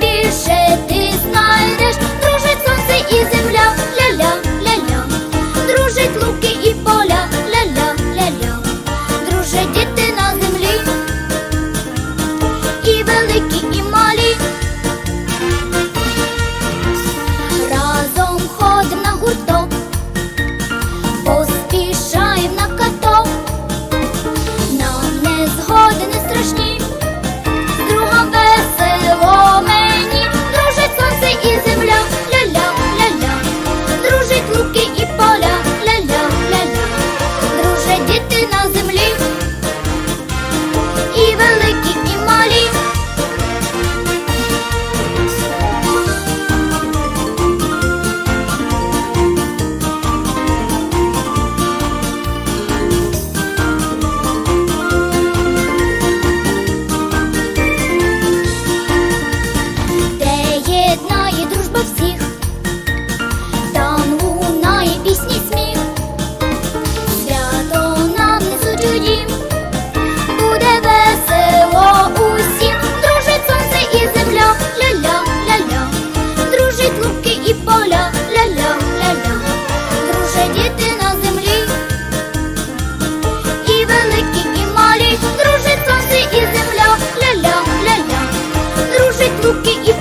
більше ти знайдеш. Duki, you